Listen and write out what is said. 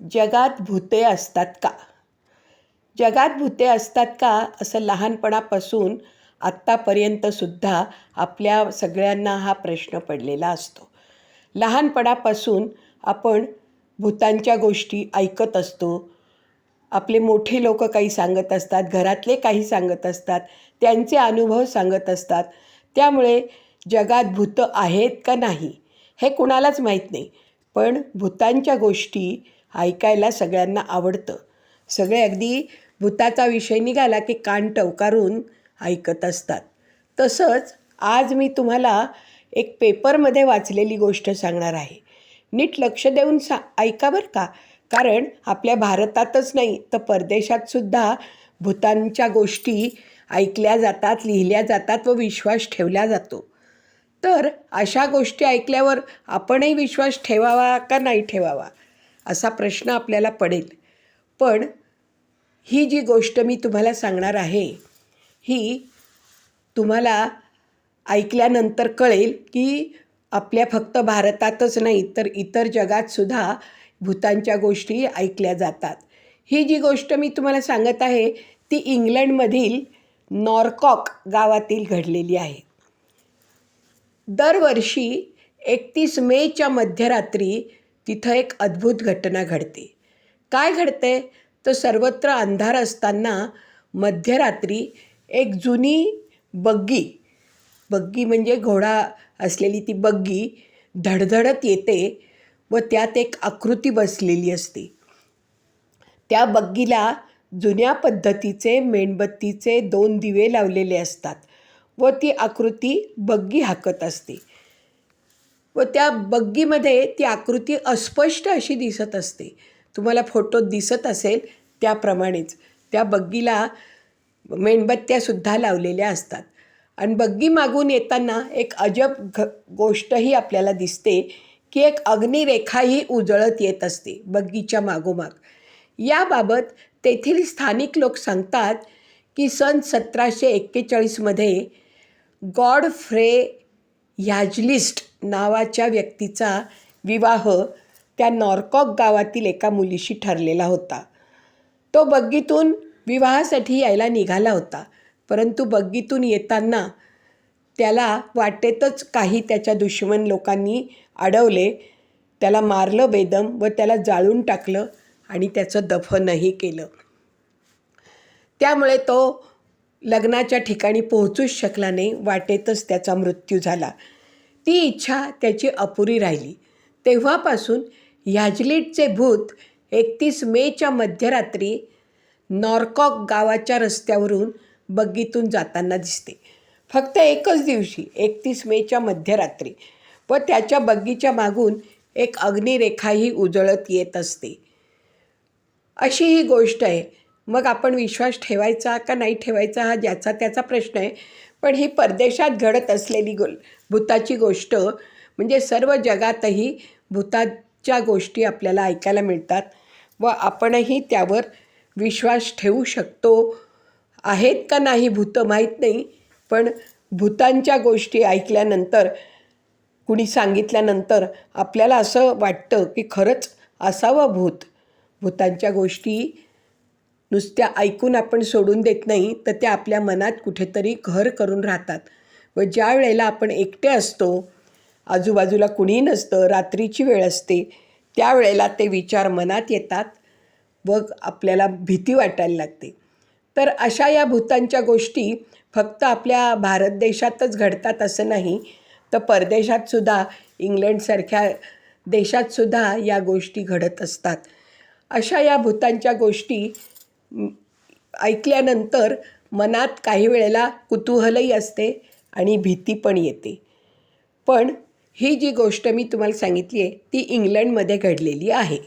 जगात भूते असतात का? जगात भूते असतात का? असं लहानपणापासून आत्तापर्यंतसुद्धा आपल्या सगळ्यांना हा प्रश्न पडलेला असतो. लहानपणापासून आपण भूतांच्या गोष्टी ऐकत असतो. आपले मोठे लोक काही सांगत असतात घरातले काही सांगत असतात त्यांचे अनुभव सांगत असतात. त्यामुळे जगात भूतं आहेत का नाही हे कुणालाच माहीत नाही. पण भूतांच्या गोष्टी ऐकायला सगळ्यांना आवडतं. सगळे अगदी भूताचा विषय निघाला की कान टवकारून ऐकत असतात. तसंच आज मी तुम्हाला एक पेपरमध्ये वाचलेली गोष्ट सांगणार आहे. नीट लक्ष देऊन सा ऐका बरं का. कारण आपल्या भारतातच नाही तर परदेशातसुद्धा भूतांच्या गोष्टी ऐकल्या जातात लिहिल्या जातात व विश्वास ठेवला जातो. तर अशा गोष्टी ऐकल्यावर आपणही विश्वास ठेवावा का नाही ठेवावा? असा प्रश्न आपल्याला पडेल. पण ही जी गोष्ट मी तुम्हाला सांगणार आहे ही तुम्हाला ऐकल्यानंतर कळेल की आपल्या फक्त भारतातच नाही तर इतर जगातसुद्धा भूतांच्या गोष्टी ऐकल्या जातात. ही जी गोष्ट मी तुम्हाला सांगत आहे ती इंग्लंडमधील नॉर्कॉक गावातील घडलेली आहे. दरवर्षी एकतीस मेच्या मध्यरात्री तिथं एक अद्भुत घटना घडते. काय घडते तर सर्वत्र अंधार असताना मध्यरात्री एक जुनी बग्गी बग्गी म्हणजे घोडा असलेली ती बग्गी धडधडत येते व त्यात एक आकृती बसलेली असते. त्या बग्गीला जुन्या पद्धतीचे मेणबत्तीचे दोन दिवे लावलेले असतात व ती आकृती बग्गी हाकत असते. व त्या बग्गीमध्ये ती आकृती अस्पष्ट अशी दिसत असते. तुम्हाला फोटोत दिसत असेल त्याप्रमाणेच. त्या बग्गीला मेणबत्त्यासुद्धा लावलेल्या असतात. आणि बग्गी मागून येताना एक अजब घ गोष्टही आपल्याला दिसते की एक अग्निरेखाही उजळत येत असते बग्गीच्या मागोमाग. याबाबत तेथील स्थानिक लोक सांगतात की सन सतराशे एक्केचाळीसमध्ये गॉड फ्रे ह्याजलिस्ट नावाच्या व्यक्तीचा विवाह त्या नॉर्कॉक गावातील एका मुलीशी ठरलेला होता. तो बग्गीतून विवाहासाठी यायला निघाला होता परंतु बग्गीतून येताना त्याला वाटेतच काही त्याच्या दुश्मन लोकांनी अडवले त्याला मारलं बेदम व त्याला जाळून टाकलं आणि त्याचं दफनही केलं. त्यामुळे तो लग्नाच्या ठिकाणी पोहोचूच शकला नाही वाटेतच त्याचा मृत्यू झाला. ती इच्छा त्याची अपुरी राहिली. तेव्हापासून ह्याजलीटचे भूत एकतीस मेच्या मध्यरात्री नॉर्कॉक गावाच्या रस्त्यावरून बग्गीतून जाताना दिसते. फक्त एकच दिवशी एकतीस मेच्या मध्यरात्री व त्याच्या बग्गीच्या मागून एक अग्निरेखाही उजळत येत असते. अशी ही गोष्ट आहे मग आपण विश्वास ठेवायचा का नाही ठेवायचा हा ज्याचा त्याचा प्रश्न आहे. पण ही परदेशात घडत असलेली गो भूताची गोष्ट म्हणजे सर्व जगातही भूताच्या गोष्टी आपल्याला ऐकायला मिळतात व आपणही त्यावर विश्वास ठेवू शकतो. आहेत का नाही भूतं माहीत नाही पण भूतांच्या गोष्टी ऐकल्यानंतर कुणी सांगितल्यानंतर आपल्याला असं वाटतं की खरंच असावं भूत. भूतांच्या गोष्टी नुसत्या ऐकून आपण सोडून देत नाही तर त्या आपल्या मनात कुठेतरी घर करून राहतात. व ज्या वेळेला आपण एकटे असतो आजूबाजूला कुणीही नसतं रात्रीची वेळ असते त्यावेळेला ते विचार मनात येतात व आपल्याला भीती वाटायला लागते. तर अशा या भूतांच्या गोष्टी फक्त आपल्या भारत देशातच घडतात असं नाही तर परदेशातसुद्धा इंग्लंडसारख्या देशातसुद्धा या गोष्टी घडत असतात. अशा या भूतांच्या गोष्टी ऐकल्यानंतर मनात काही वेळेला कुतूहलही असते आणि भीती पण येते. पण ही जी गोष्ट मी तुम्हाला सांगितली आहे ती इंग्लंडमध्ये घडलेली आहे.